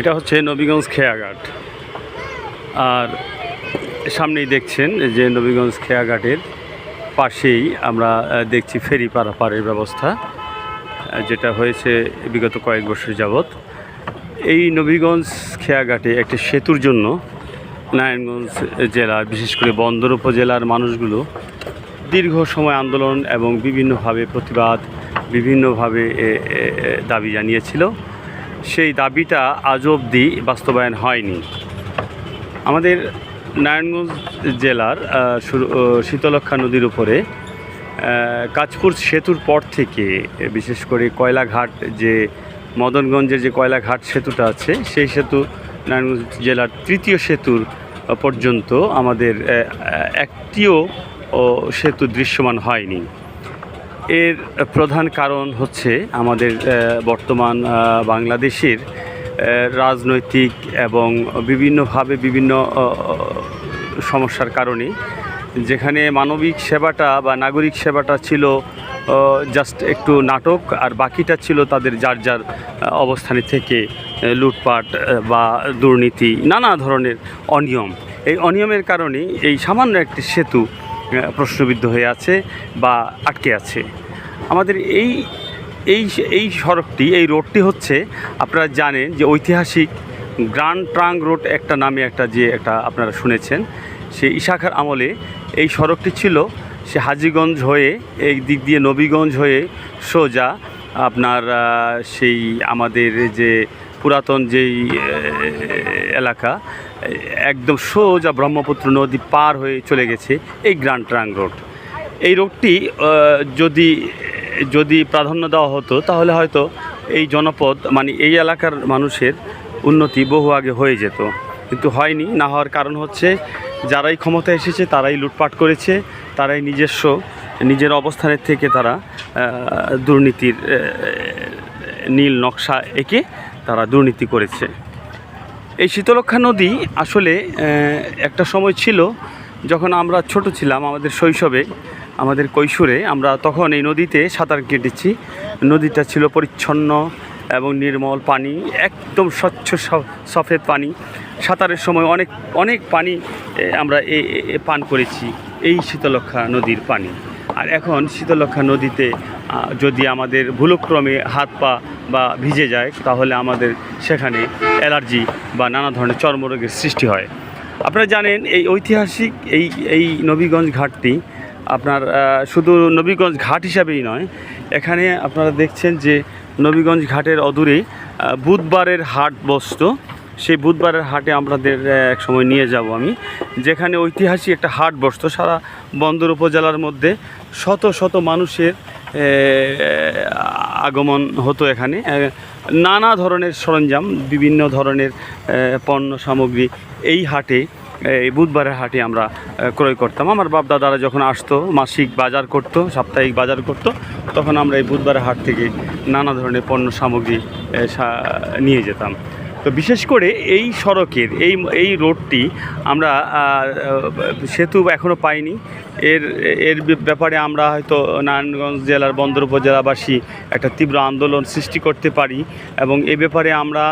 এটা হচ্ছে নবীগঞ্জ খেয়াঘাট। আর সামনেই দেখছেন যে নবীগঞ্জ খেয়াঘাটের পাশেই আমরা দেখছি ফেরি পারাপারের ব্যবস্থা যেটা হয়েছে বিগত কয়েক বছর যাবৎ। এই নবীগঞ্জ খেয়াঘাটে একটি সেতুর জন্য নারায়ণগঞ্জ জেলার বিশেষ করে বন্দর উপজেলার মানুষগুলো দীর্ঘ সময় আন্দোলন এবং বিভিন্নভাবে প্রতিবাদ, বিভিন্নভাবে দাবি জানিয়েছিল। সেই দাবিটা আজ অবধি বাস্তবায়ন হয়নি। আমাদের নারায়ণগঞ্জ জেলার শীতলক্ষা নদীর উপরে আহ, কাঁচপুর সেতুর পর থেকে বিশেষ করে কয়লাঘাট যে মদনগঞ্জের যে কয়লাঘাট সেতুটা আছে সেই সেতু নারায়ণগঞ্জ জেলার তৃতীয় সেতুর পর্যন্ত আমাদের একটিও সেতু দৃশ্যমান হয়নি। এর প্রধান কারণ হচ্ছে আমাদের বর্তমান বাংলাদেশের রাজনৈতিক এবং বিভিন্নভাবে বিভিন্ন সমস্যার কারণে যেখানে মানবিক সেবাটা বা নাগরিক সেবাটা ছিল জাস্ট একটু নাটক আর বাকিটা ছিল তাদের যার যার অবস্থানে থেকে লুটপাট বা দুর্নীতি, নানা ধরনের অনিয়ম। এই অনিয়মের কারণে এই সামান্য একটি সেতু প্রশ্নবিদ্ধ হয়ে আছে বা আটকে আছে। আমাদের এই এই এই সড়কটি, এই রোডটি হচ্ছে, আপনারা জানেন যে ঐতিহাসিক গ্রান্ড ট্রাঙ্ক রোড একটা নামে একটা যে একটা আপনারা শুনেছেন সে ইশাখার আমলে এই সড়কটি ছিল। সে হাজিগঞ্জ হয়ে, এই দিক দিয়ে নবীগঞ্জ হয়ে সোজা আপনার সেই আমাদের যে পুরাতন যেই এলাকা একদম সোজা ব্রহ্মপুত্র নদী পার হয়ে চলে গেছে এই গ্র্যান্ড ট্রাঙ্ক রোড। এই আহ, যদি যদি প্রাধান্য দেওয়া হতো তাহলে হয়তো এই জনপদ মানে এই এলাকার মানুষের উন্নতি বহু আগে হয়ে যেত। কিন্তু হয়নি না হওয়ার কারণ হচ্ছে যারাই ক্ষমতা এসেছে তারাই লুটপাট করেছে তারাই নিজস্ব নিজের অবস্থানের থেকে তারা দুর্নীতির নীল নকশা এঁকে তারা দুর্নীতি করেছে। এই শীতলক্ষা নদী আসলে একটা সময় ছিল যখন আমরা ছোট ছিলাম, আমাদের শৈশবে, আমাদের কৈশোরে আমরা তখন এই নদীতে সাঁতার কেটেছি। নদীটা ছিল পরিচ্ছন্ন এবং নির্মল পানি, একদম স্বচ্ছ সফেদ পানি। সাঁতারের সময় অনেক অনেক পানি আমরা পান করেছি, এই শীতলক্ষা নদীর পানি। আর এখন শীতলক্ষা নদীতে যদি আমাদের ভুলক্রমে হাত পা বা ভিজে যায়, তাহলে আমাদের সেখানে অ্যালার্জি বা নানা ধরনের চর্মরোগের সৃষ্টি হয়। আপনারা জানেন, এই ঐতিহাসিক এই এই নবীগঞ্জ ঘাটটি আপনার শুধু নবীগঞ্জ ঘাট হিসাবেই নয়, এখানে আপনারা দেখছেন যে নবীগঞ্জ ঘাটের অদূরে বুধবারের হাট বসত। সেই বুধবারের হাটে আপনাদের এক সময় নিয়ে যাব আমি। যেখানে ঐতিহাসিক একটা হাট বসতো, সারা বন্দর উপজেলার মধ্যে শত শত মানুষের আগমন হতো এখানে। নানা ধরনের সরঞ্জাম, বিভিন্ন ধরনের পণ্য সামগ্রী এই হাটে এই বুধবারের হাটে আমরা ক্রয় করতাম। আমার বাপ দাদারা যখন আসতো, মাসিক বাজার করতো, সাপ্তাহিক বাজার করতো, তখন আমরা এই বুধবারের হাট থেকে নানা ধরনের পণ্য সামগ্রী নিয়ে যেতাম। তো বিশেষ করে এই সড়কের, এই এই রোডটি আমরা সেতু এখনও পাইনি। এর এর ব্যাপারে আমরা হয়তো নারায়ণগঞ্জ জেলার বন্দর উপজেলাবাসী একটা তীব্র আন্দোলন সৃষ্টি করতে পারি এবং এ ব্যাপারে আমরা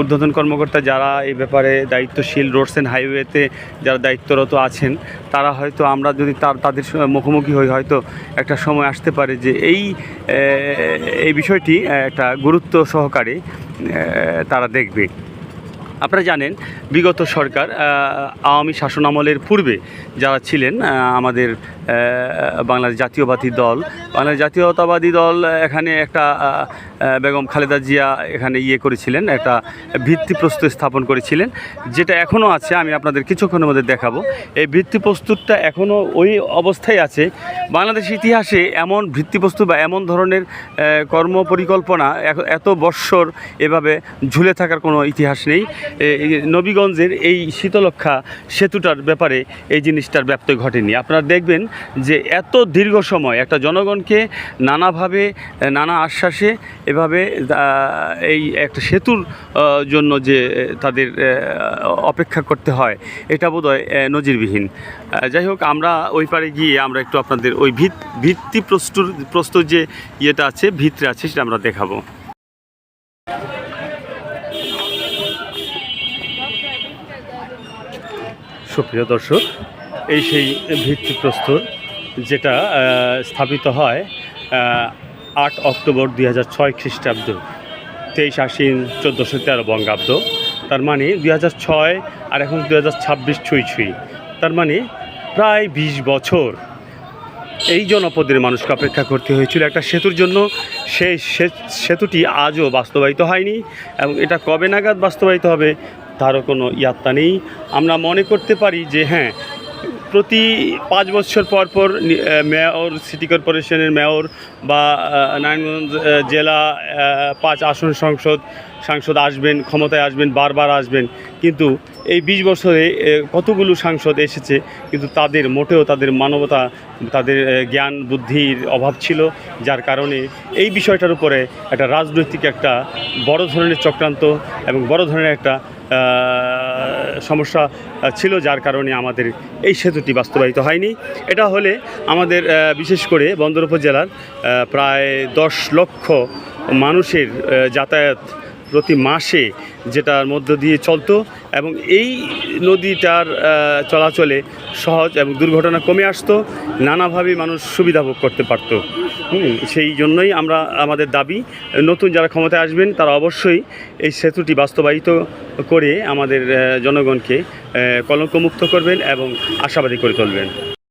ঊর্ধ্বতন কর্মকর্তা যারা এই ব্যাপারে দায়িত্বশীল রোডস অ্যান্ড হাইওয়েতে যারা দায়িত্বরত আছেন, তারা হয়তো আমরা যদি তার, তাদের মুখোমুখি হই, হয়তো একটা সময় আসতে পারে যে এই এই বিষয়টি একটা গুরুত্ব সহকারে তারা দেখবে। আপনারা জানেন, বিগত সরকার আওয়ামী আওয়ামী শাসনামলের পূর্বে যারা ছিলেন আমাদের বাংলাদেশ জাতীয়বাদী দল, বাংলাদেশ জাতীয়তাবাদী দল এখানে একটা বেগম খালেদা জিয়া এখানে ইয়ে করেছিলেন, একটা ভিত্তিপ্রস্তর স্থাপন করেছিলেন, যেটা এখনও আছে, আমি আপনাদের কিছুক্ষণের মধ্যে দেখাবো। এই ভিত্তিপ্রস্তুরটা এখনও ওই অবস্থায় আছে। বাংলাদেশ ইতিহাসে এমন ভিত্তিপ্রস্তুর বা এমন ধরনের কর্ম পরিকল্পনা এত বৎসর এভাবে ঝুলে থাকার কোনো ইতিহাস নেই। নবীগঞ্জের এই শীতলক্ষা সেতুটার ব্যাপারে এই জিনিসটার ব্যপ্তই ঘটেনি। আপনারা দেখবেন যে এত দীর্ঘ সময় একটা জনগণকে নানাভাবে নানা আশ্বাসে এভাবে এই একটা সেতুর জন্য যে তাদের অপেক্ষা করতে হয়, এটা বোধহয় নজিরবিহীন। যাই হোক, আমরা ওই পারে গিয়ে আমরা একটু আপনাদের ওই ভিত, ভিত্তি প্রস্তুর প্রস্তুর যে ইয়েটা আছে, ভিতরে আছে, সেটা আমরা দেখাবো। সুপ্রিয় দর্শক, এই সেই ভিত্তিপ্রস্তর যেটা স্থাপিত হয় আট অক্টোবর দুই হাজার ছয় খ্রিস্টাব্দ, তেইশ আশ্বিন চোদ্দোশো তেরো বঙ্গাব্দ। তার মানে দুই হাজার ছয় আর এখন দুই হাজার ছাব্বিশ ছুঁই ছুঁই। তার মানে প্রায় বিশ বছর এই জনপদের মানুষকে অপেক্ষা করতে হয়েছিল একটা সেতুর জন্য। সেই সেতুটি আজও বাস্তবায়িত হয়নি এবং এটা কবে নাগাদ বাস্তবায়িত হবে তারও কোনো ইয়াত্তা নেই। আমরা মনে করতে পারি যে হ্যাঁ প্রতি পাঁচ বছর পর পর মেয়র, সিটি কর্পোরেশনের মেয়র বা নারায়ণগঞ্জ জেলা পাঁচ আসন সংসদ, সাংসদ আসবেন, ক্ষমতায় আসবেন, বারবার আসবেন। কিন্তু এই বিশ বছরে কতগুলো সাংসদ এসেছে, কিন্তু তাদের মোটেও তাদের মানবতা, তাদের জ্ঞান, বুদ্ধির অভাব ছিল, যার কারণে এই বিষয়টার উপরে একটা রাজনৈতিক একটা বড় ধরনের চক্রান্ত এবং বড় ধরনের একটা সমস্যা ছিল যার কারণে আমাদের এই সেতুটি বাস্তবায়িত হয়নি। এটা হলে আমাদের বিশেষ করে বন্দর উপজেলার প্রায় দশ লক্ষ মানুষের যাতায়াত প্রতি মাসে যেটার মধ্য দিয়ে চলতো এবং এই নদীটার চলাচলে সহজ এবং দুর্ঘটনা কমে আসতো, নানাভাবে মানুষ সুবিধা ভোগ করতে পারতো। সেই জন্যই আমরা আমাদের দাবি, নতুন যারা ক্ষমতায় আসবেন তারা অবশ্যই এই সেতুটি বাস্তবায়িত করে আমাদের জনগণকে কলঙ্কমুক্ত করবেন এবং আশাবাদী করে তুলবেন।